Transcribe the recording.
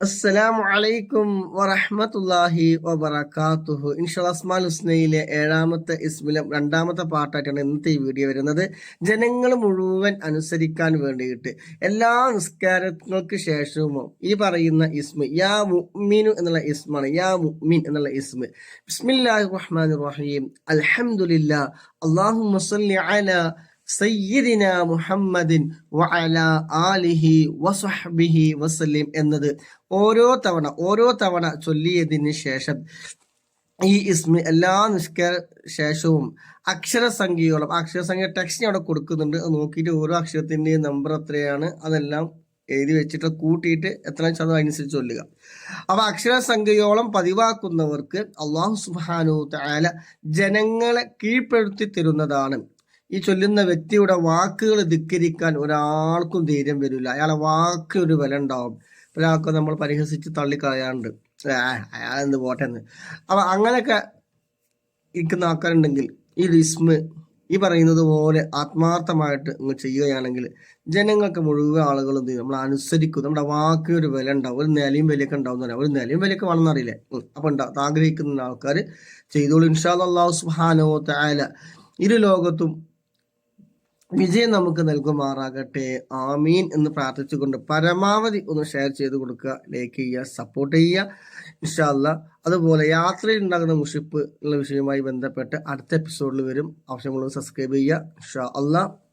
അസ്സലാമു അലൈക്കും വറഹ്മത്തുള്ളാഹി വബറകാതുഹു ഇൻഷാല്ലാ അസ്മാൽ ഹുസ്നയിലെ ഏഴാമത്തെ ഇസ്മിലെ രണ്ടാമത്തെ പാർട്ടായിട്ടാണ് ഇന്നത്തെ ഈ വീഡിയോ വരുന്നത്. ജനങ്ങൾ മുഴുവൻ അനുസരിക്കാൻ വേണ്ടിയിട്ട് എല്ലാ നിസ്കാരങ്ങൾക്ക് ശേഷവും ഈ പറയുന്ന ഇസ്മ യാ മുഅ്മിനു എന്നുള്ള ഇസ്മാണ് യാ മുഅ്മിൻ എന്നുള്ള ഇസ്മ. ബിസ്മില്ലാഹിർ റഹ്മാനിർ റഹീം. അൽഹംദുലില്ലാ അല്ലാഹുമ്മ സല്ലി അലാ സയ്യിദിന മുഹമ്മദിൻ വഅല ആലിഹി വസഹ്ബിഹി വസല്ലിം എന്നത് ഓരോ തവണ ഓരോ തവണ ചൊല്ലിയതിന് ശേഷം ഈ ഇസ്മി എല്ലാ നിഷ്കര ശേഷവും അക്ഷരസംഖ്യയോളം അക്ഷരസംഖ്യ ടെക്സ്റ്റ് അവിടെ കൊടുക്കുന്നുണ്ട്. നോക്കിയിട്ട് ഓരോ അക്ഷരത്തിന്റെയും നമ്പർ എത്രയാണ് അതെല്ലാം എഴുതി വെച്ചിട്ട് കൂട്ടിയിട്ട് എത്ര അത് അനുസരിച്ച് ചൊല്ലുക. അപ്പൊ അക്ഷരസംഖ്യയോളം പതിവാക്കുന്നവർക്ക് അള്ളാഹു സുബാനു താല ജനങ്ങളെ കീഴ്പ്പെടുത്തി തരുന്നതാണ്. ഈ ചൊല്ലുന്ന വ്യക്തിയുടെ വാക്കുകൾ ധിക്കരിക്കാൻ ഒരാൾക്കും ധൈര്യം വരില്ല. അയാളെ വാക്ക് ഒരു വില ഉണ്ടാവും. ഒരാൾക്ക് നമ്മൾ പരിഹസിച്ച് തള്ളിക്കളയാണ്ട് അയാൾ എന്ത് പോട്ടെ എന്ന് അപ്പൊ അങ്ങനെയൊക്കെ ഇരിക്കുന്ന ആൾക്കാരുണ്ടെങ്കിൽ ഈ റിസ്മ് ഈ പറയുന്നത് പോലെ ആത്മാർത്ഥമായിട്ട് നിങ്ങൾ ചെയ്യുകയാണെങ്കിൽ ജനങ്ങൾക്ക് മുഴുവൻ ആളുകളും ചെയ്യും? നമ്മൾ അനുസരിക്കും. നമ്മുടെ വാക്കിന് ഒരു വില ഉണ്ടാവും. ഒരു നിലയും വിലയൊക്കെ ഉണ്ടാവും ഒരു നിലയും വിലയൊക്കെ വേണമെന്നറിയില്ലേ അപ്പൊ ഉണ്ടാവും ആഗ്രഹിക്കുന്ന ആൾക്കാർ ചെയ്തോളൂ. ഇൻഷാ അള്ളാഹു സുഹാനോ താല ഇരു ലോകത്തും വിജയം നമുക്ക് നൽകുമാറാകട്ടെ. ആമീൻ എന്ന് പ്രാർത്ഥിച്ചുകൊണ്ട് പരമാവധി ഒന്ന് ഷെയർ ചെയ്ത് കൊടുക്കുക. ലൈക്ക് ചെയ്യുക സപ്പോർട്ട് ചെയ്യുക. ഇൻഷാല്ല അതുപോലെ യാത്രയിൽ ഉണ്ടാകുന്ന മുഷിപ്പ് ഉള്ള വിഷയവുമായി ബന്ധപ്പെട്ട് അടുത്ത എപ്പിസോഡിൽ വരും. ആവശ്യമുള്ളത് സബ്സ്ക്രൈബ് ചെയ്യുക. ഇൻഷാ അള്ളാഹ്